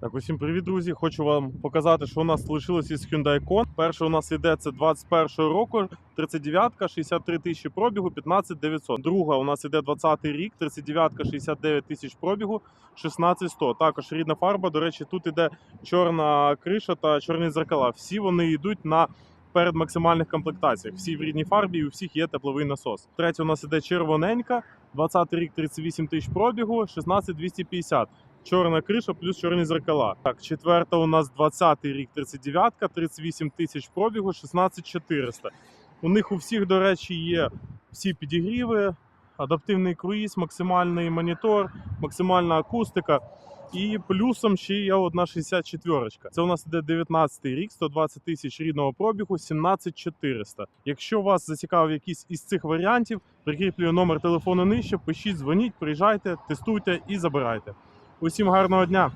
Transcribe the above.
Так, усім привіт, друзі. Хочу вам показати, що у нас лишилось із Hyundai Kona. Перше у нас іде це 21 року, 39-ка, 63 тисячі пробігу, 15 900. Друга у нас іде 20 рік, 39-ка, 69 тисяч пробігу, 16 100. Також рідна фарба. До речі, тут іде чорна криша та чорні зеркала. Всі вони йдуть на передмаксимальних комплектаціях. Всі в рідній фарбі, і у всіх є тепловий насос. Третя у нас іде червоненька, 20 рік, 38 тисяч пробігу, 16 250 чорна криша плюс чорні зеркала. Так, четверта у нас 20-й рік, 39-ка, 38 тисяч пробігу, 16 400. У них у всіх, до речі, є всі підігріви, адаптивний круїз, максимальний монітор, максимальна акустика. І плюсом ще є одна 64 Це у нас іде 19 рік, 120 тисяч рідного пробігу, 17 400. Якщо вас зацікавив якийсь із цих варіантів, прикріплюю номер телефону нижче, пишіть, дзвоніть, приїжджайте, тестуйте і забирайте. Усім гарного дня!